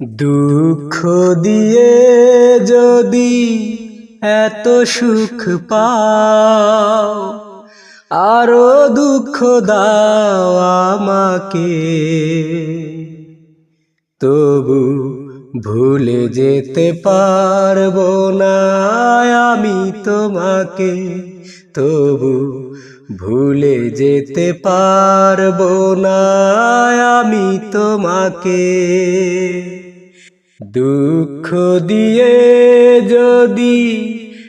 দুঃখ দিয়ে যদি এত সুখ পাও, আরও দুঃখ দাও আমাকে। তবু ভুলে যেতে পারব না আমি তোমাকে। তবু ভুলে যেতে পারব না আমি তোমাকে। দুঃখ দিয়ে যদি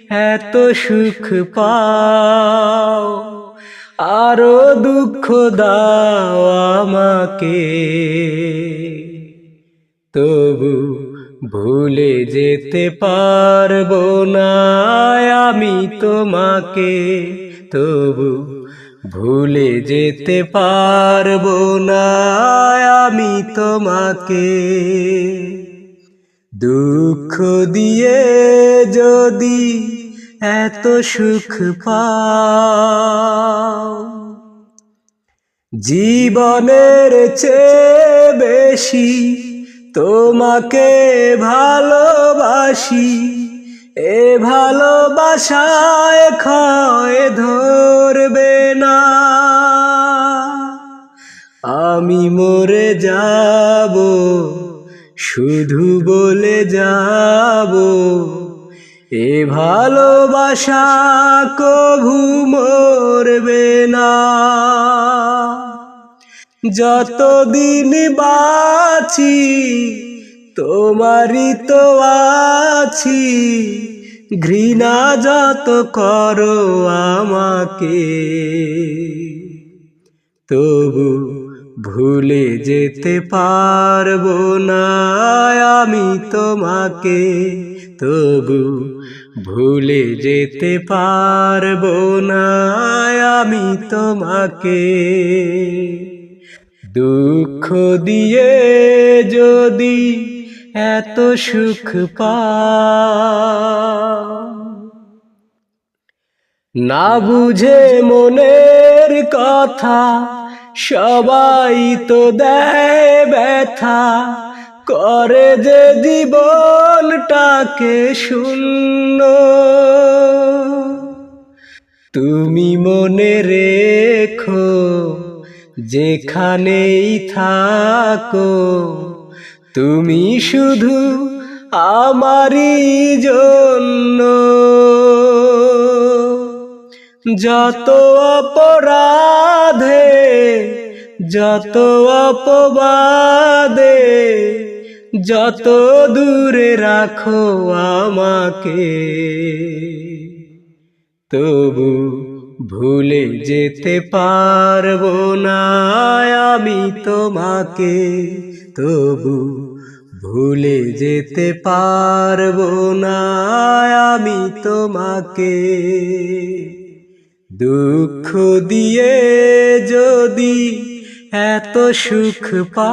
এত সুখ পাও, আরও দুঃখ দাও আমাকে। তবু ভুলে যেতে পারব না আমি তোমাকে। তবু ভুলে যেতে পারব না আমি তোমাকে। দুঃখ দিয়ে যদি এত সুখ পাও, জীবনের চেয়ে বেশি তোমাকে ভালোবাসি। এ ভালোবাসায় ক্ষয় ধরবে না। আমি মরে যাব শুধু বলে যাব, এ ভালোবাসা কভু মরবে না। যতদিন বাছি তোমারই তো আছি। ঘৃণা যত করো আমাকে, তবু ভুলে যেতে পারব না আমি তোমাকে, তবু ভুলে যেতে পারব না আমি তোমাকে। দুঃখ দিয়ে যদি এত সুখ পাও না বুঝে মনের কথা সবাই তো দেয় ব্যথা করে যে জীবনটাকে শূন্য। তুমি মনে রেখো, যেখানেই থাকো, তুমি শুধু আমারই জন্য। যত অপরাধে, যত অপবাদে, যত দূরে রাখো আমাকে। তবু ভুলে যেতে পারব না আমি তোমাকে। তবু ভুলে যেতে পারব না আমি তোমাকে। দুঃখ দিয়ে যদি এত সুখ পাও।